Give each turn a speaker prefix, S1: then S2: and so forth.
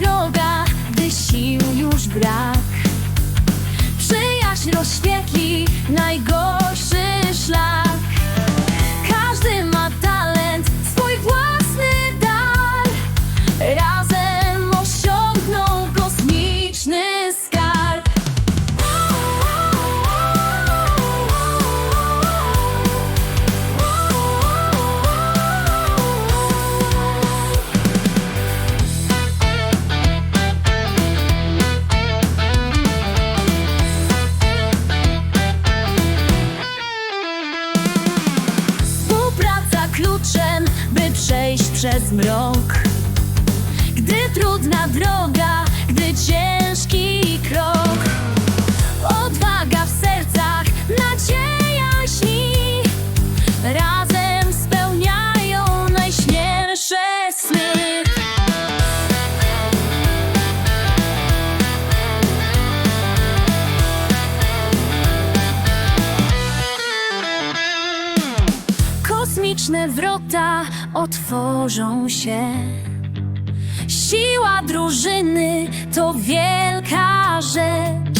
S1: droga, gdy sił już brak. Przyjaźń rozświetli najgorsze przez mrok. Gdy trudna droga, gdy ciężki magiczne wrota otworzą się. Siła drużyny to wielka rzecz.